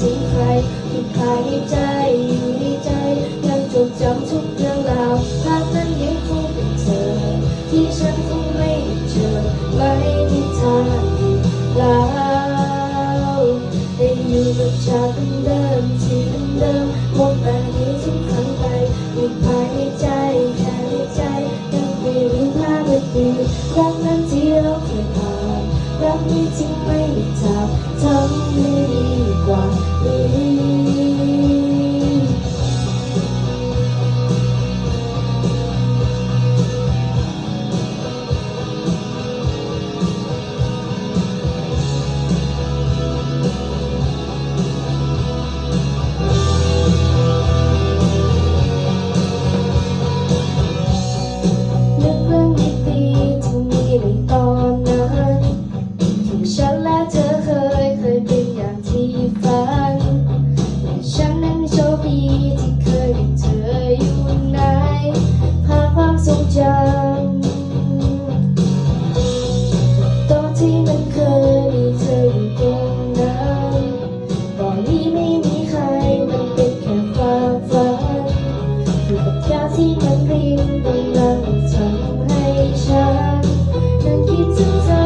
อยู่ภายในใจอยู่ในใจยังจดจำทุกเรื่องราวภาพนั้นยังคงเป็นเธอที่ฉันคงไม่ได้เจอไม่มีทางอีกแล้วได้อยู่กับฉากเดิมที่เดิมๆวนไปนี้ทุกครั้งไปอยู่ภายในใจแค่ในใจยังม่ลืมภาพอดีตรักนั้นที่เราเคยผ่านรักนี้จริงไม่มีทางทำให้ดีกว่า นี้นึ ยาที่มันริมตรงนั้นทำให้ฉันนั้นคิดถึงเธอ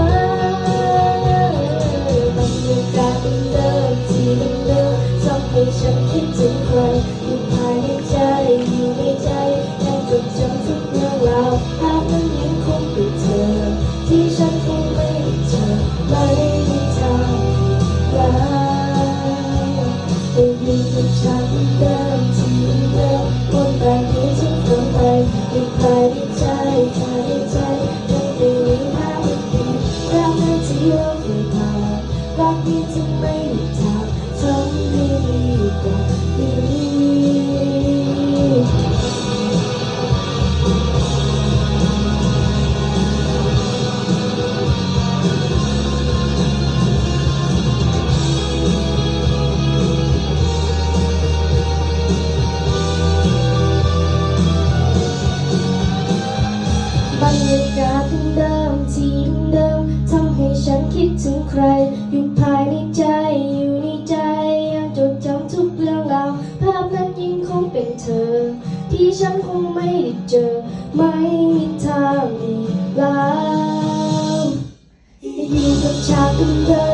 มันเป็นการเดิมที่เดิมทำให้ฉันคิดถึงใครอยู่ภายในใจอยู่ในใจยังจดจำทุกเรื่องราว ภายในใจอยู่ในใจยังจดจำทุกเรื่องราวภาพนั้นยิ่งคงเป็นเธอ ที่ฉันคงไม่ได้เจอ ไม่มีทางอีกแล้วอยู่กับฉากเดิม